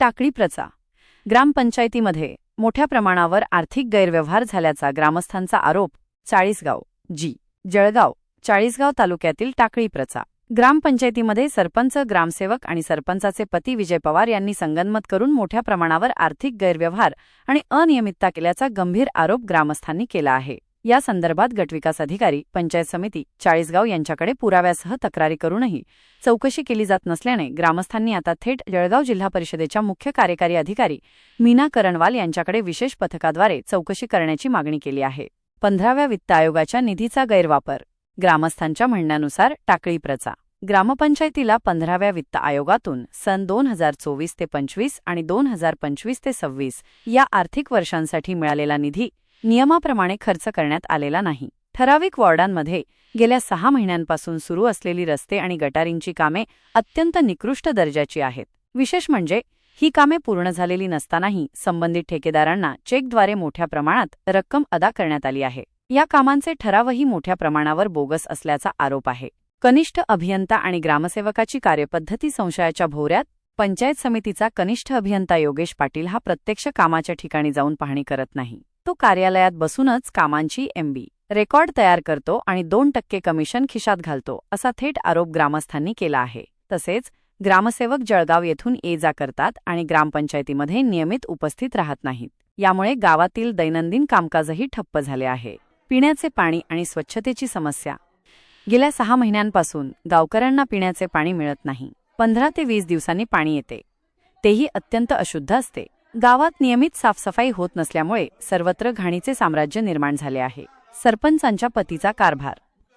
टाकळी प्रचा. ग्रामपंचायतीमध्ये मोठ्या प्रमाणावर आर्थिक गैरव्यवहार झाल्याचा ग्रामस्थांचा आरोप चाळीसगाव जी जळगाव चाळीसगाव तालुक्यातील टाकळी प्रचा. ग्रामपंचायतीमध्ये सरपंच ग्रामसेवक आणि सरपंचाचे पती विजय पवार यांनी संगनमत करून मोठ्या प्रमाणावर आर्थिक गैरव्यवहार आणि अनियमितता केल्याचा गंभीर आरोप ग्रामस्थांनी केला आहे. या संदर्भात गटविकास अधिकारी पंचायत समिती चाळीसगाव यांच्याकडे पुराव्यासह तक्रारी करूनही चौकशी केली जात नसल्याने ग्रामस्थांनी आता थेट जळगाव जिल्हा परिषदेच्या मुख्य कार्यकारी अधिकारी मीना करणवाल यांच्याकडे विशेष पथकाद्वारे चौकशी करण्याची मागणी केली आहे. पंधराव्या वित्त आयोगाच्या निधीचा गैरवापर. ग्रामस्थांच्या म्हणण्यानुसार टाकळी प्रचा. ग्रामपंचायतीला पंधराव्या वित्त आयोगातून सन दोन हजार चोवीस ते पंचवीस आणि दोन हजार पंचवीस ते सव्वीस या आर्थिक वर्षांसाठी मिळालेला निधी नियमाप्रमाणे खर्च करण्यात आलेला नाही. ठराविक वॉर्डांमध्ये गेल्या सहा महिन्यांपासून सुरू असलेली रस्ते आणि गटारींची कामे अत्यंत निकृष्ट दर्जाची आहेत. विशेष म्हणजे ही कामे पूर्ण झालेली नसतानाही संबंधित ठेकेदारांना चेकद्वारे मोठ्या प्रमाणात रक्कम अदा करण्यात आली आहे. या कामांचे ठरावही मोठ्या प्रमाणावर बोगस असल्याचा आरोप आहे. कनिष्ठ अभियंता आणि ग्रामसेवकाची कार्यपद्धती संशयाच्या भोवऱ्यात पंचायत समितीचा कनिष्ठ अभियंता योगेश पाटील हा प्रत्यक्ष कामाच्या ठिकाणी जाऊन पाहणी करत नाही. तो कार्यालयात बसूनच कामांची एमबी रेकॉर्ड तयार करतो आणि दोन टक्के कमिशन खिशात घालतो असा थेट आरोप ग्रामस्थांनी केला आहे. तसेच ग्रामसेवक जळगाव येथून ये जा करतात आणि ग्रामपंचायतीमध्ये नियमित उपस्थित राहत नाहीत. यामुळे गावातील दैनंदिन कामकाजही ठप्प झाले आहे. पिण्याचे पाणी आणि स्वच्छतेची समस्या. गेल्या सहा महिन्यांपासून गावकऱ्यांना पिण्याचे पाणी मिळत नाही. पंधरा ते वीस दिवसांनी पाणी येते. तेही अत्यंत अशुद्ध असते. गावात नियमित साफसफाई होत नसल्यामुळे सर्वत्र घाणीचे साम्राज्य निर्माण झाले आहे. सरपंचांच्या पतीचा कारभार.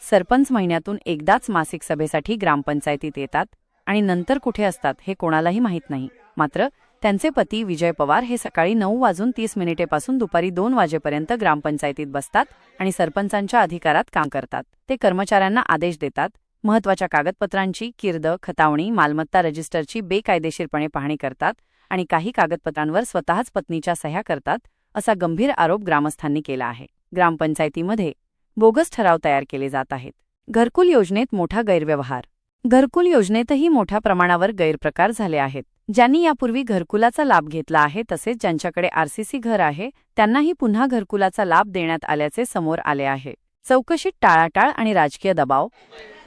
सरपंच महिन्यातून एकदाच मासिक सभेसाठी ग्रामपंचायतीत येतात आणि नंतर कुठे असतात हे कोणालाही माहीत नाही. मात्र त्यांचे पती विजय पवार हे सकाळी नऊ वाजून तीस मिनिटेपासून दुपारी दोन वाजेपर्यंत ग्रामपंचायतीत बसतात आणि सरपंचांच्या अधिकारात काम करतात. ते कर्मचाऱ्यांना आदेश देतात. महत्त्वाच्या कागदपत्रांची किर्द खतावणी मालमत्ता रजिस्टरची बेकायदेशीरपणे पाहणी करतात आणि काही कागदपत्रांवर स्वतःच पत्नीच्या सह्या करतात असा गंभीर आरोप ग्रामस्थांनी केला आहे. ग्रामपंचायतीमध्ये बोगस ठराव तयार केले जात आहेत. घरकुल योजनेत मोठा गैरव्यवहार. घरकुल योजनेतही मोठ्या प्रमाणावर गैरप्रकार झाले आहेत. ज्यांनी यापूर्वी घरकुलाचा लाभ घेतला आहे तसेच ज्यांच्याकडे आरसीसी घर आहे त्यांनाही पुन्हा घरकुलाचा लाभ देण्यात आल्याचे समोर आले आहे. चौकशीत टाळाटाळ आणि राजकीय दबाव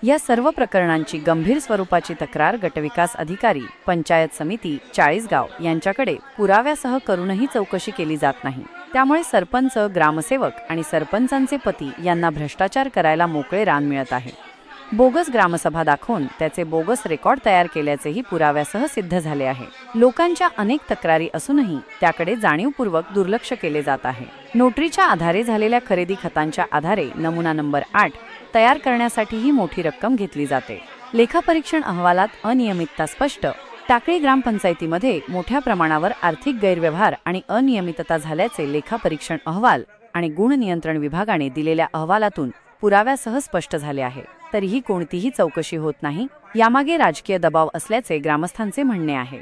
या सर्व प्रकरणांची गंभीर स्वरूपाची तक्रार गटविकास अधिकारी पंचायत समिती चाळीसगाव यांच्याकडे पुराव्यासह करूनही चौकशी केली जात नाही. त्यामुळे सरपंच ग्रामसेवक आणि सरपंचांचे पती यांना भ्रष्टाचार करायला मोकळे रान मिळत आहे. बोगस ग्रामसभा दाखवून त्याचे बोगस रेकॉर्ड तयार केल्याचेही पुराव्यासह सिद्ध झाले आहे. लोकांच्या अनेक तक्रारी असूनही त्याकडे जाणीवपूर्वक दुर्लक्ष केले जात आहे. नोटरीच्या आधारे झालेल्या खरेदी खतांच्या आधारे नमुना नंबर आठ तयार करण्यासाठीही मोठी रक्कम घेतली जाते. लेखापरीक्षण अहवालात अनियमितता स्पष्ट टाकळी ग्रामपंचायतीमध्ये मोठ्या प्रमाणावर आर्थिक गैरव्यवहार आणि अनियमितता झाल्याचे लेखापरीक्षण अहवाल आणि गुण नियंत्रण विभागाने दिलेल्या अहवालातून पुराव्यासह स्पष्ट झाले आहे. तरीही कोणतीही चौकशी होत नाही. यामागे राजकीय दबाव असल्याचे ग्रामस्थांचे म्हणणे आहे.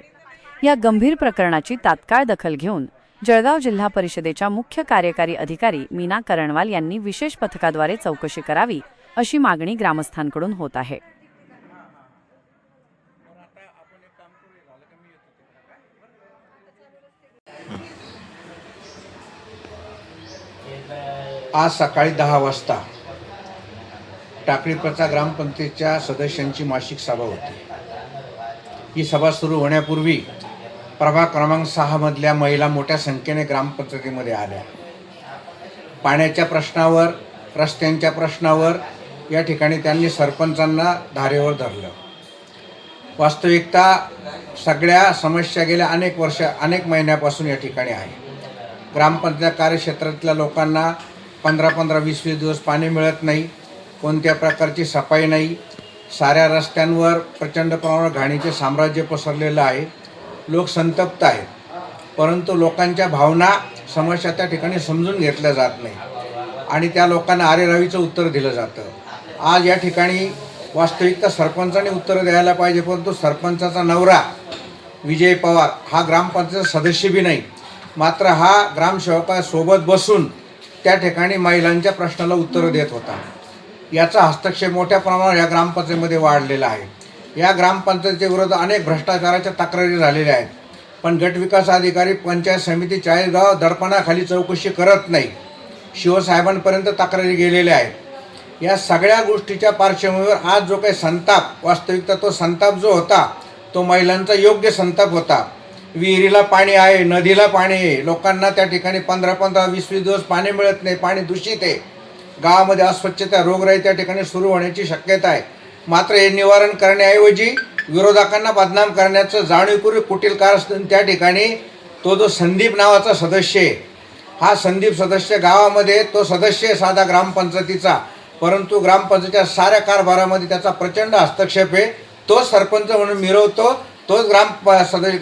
या गंभीर प्रकरणाची तात्काळ दखल घेऊन जळगाव जिल्हा परिषदेच्या मुख्य कार्यकारी अधिकारी मीना करणवाल यांनी विशेष पथकाद्वारे चौकशी करावी अशी मागणी ग्रामस्थांकडून होत आहे. आज सकाळी दहा वाजता टाकळीप्रचा ग्रामपंचायतच्या सदस्यांची मासिक सभा होती. ही सभा सुरू होण्यापूर्वी प्रभाग क्रमांक सहामधल्या महिला मोठ्या संख्येने ग्रामपंचायतीमध्ये आल्या. पाण्याच्या प्रश्नावर रस्त्यांच्या प्रश्नावर या ठिकाणी त्यांनी सरपंचांना धारेवर धरलं. वास्तविकता सगळ्या समस्या गेल्या अनेक वर्ष अनेक महिन्यापासून या ठिकाणी आहे. ग्रामपंचायत कार्यक्षेत्रातल्या लोकांना पंधरा पंधरा वीस वीस दिवस पाणी मिळत नाही. कोणत्या प्रकारची सफाई नाही साऱ्या रस्त्यांवर प्रचंड प्रमाणावर घाणीचे साम्राज्य पसरलेलं आहे. लोक संतप्त आहेत परंतु लोकांच्या भावना समस्या त्या ठिकाणी समजून घेतल्या जात नाही आणि त्या लोकांना आरेरावीचं उत्तर दिलं जातं. आज या ठिकाणी वास्तविकता सरपंचाने उत्तर द्यायला पाहिजे परंतु सरपंचाचा नवरा विजय पवार हा ग्रामपंचायत सदस्य बी नाही. मात्र हा ग्रामसेवकासोबत बसून त्या ठिकाणी महिलांच्या प्रश्नाला उत्तरं देत होता. याचा हस्तक्षेप मोठ्या प्रमाणावर या ग्रामपंचायतीमध्ये वाढलेला आहे. या ग्रामपंचायतीच्या विरोधात अनेक भ्रष्टाचाराच्या तक्रारी झालेल्या आहेत. पण गटविकास अधिकारी पंचायत समिती चाळीसगाव दडपणाखाली चौकशी करत नाही. शिवसाहेबांपर्यंत तक्रारी गेलेल्या आहेत. या सगळ्या गोष्टीच्या पार्श्वभूमीवर आज जो काही संताप वास्तविकता तो संताप जो होता तो महिलांचा योग्य संताप होता. विहिरीला पाणी आहे नदीला पाणी आहे. लोकांना त्या ठिकाणी पंधरा पंधरा वीस वीस दिवस पाणी मिळत नाही पाणी दूषित आहे. गावामध्ये अस्वच्छता रोगराई त्या ठिकाणी सुरू होण्याची शक्यता आहे. मात्र हे निवारण करण्याऐवजी विरोधकांना बदनाम करण्याचं जाणीवपूर्वक कुटील कारस्थान त्या ठिकाणी तो जो संदीप नावाचा सदस्य आहे हा संदीप सदस्य गावामध्ये तो सदस्य आहे साधा ग्रामपंचायतीचा. परंतु ग्रामपंचायतीच्या साऱ्या कारभारामध्ये त्याचा प्रचंड हस्तक्षेप आहे. तोच सरपंच म्हणून मिरवतो तोच ग्राम प- सदस्य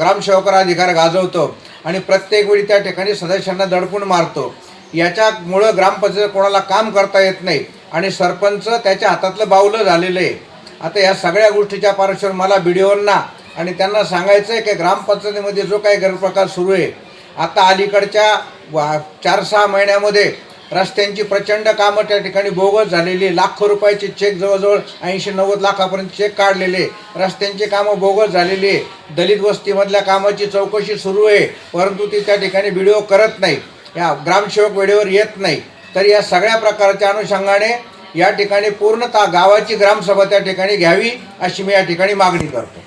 ग्रामसेवकर अधिकार गाजवतो आणि प्रत्येक वेळी त्या ठिकाणी सदस्यांना दडपून मारतो. याच्यामुळं ग्रामपंचायत कोणाला काम करता येत नाही. आणि सरपंच त्याच्या हातातलं बावलं झालेलं आहे. आता या सगळ्या गोष्टीच्या पार्श्वर मला बीडीओंना आणि त्यांना सांगायचं आहे की ग्रामपंचायतीमध्ये जो काही गैरप्रकार सुरू आहे. आता अलीकडच्या वा- चार सहा महिन्यामध्ये रस्त्यांची प्रचंड कामं त्या ठिकाणी बोगस झालेली आहे. लाखो रुपयाचे चेक जवळजवळ ऐंशी नव्वद लाखापर्यंत चेक काढलेले रस्त्यांची कामं बोगस झालेली आहे. दलित वस्तीमधल्या कामाची चौकशी सुरू आहे. परंतु ती त्या ठिकाणी व्हिडिओ करत नाही. या ग्रामसेवक वेळेवर येत नाही. तर या सगळ्या प्रकारच्या अनुषंगाने या ठिकाणी पूर्णतः गावाची ग्रामसभा त्या ठिकाणी घ्यावी अशी मी या ठिकाणी मागणी करतो.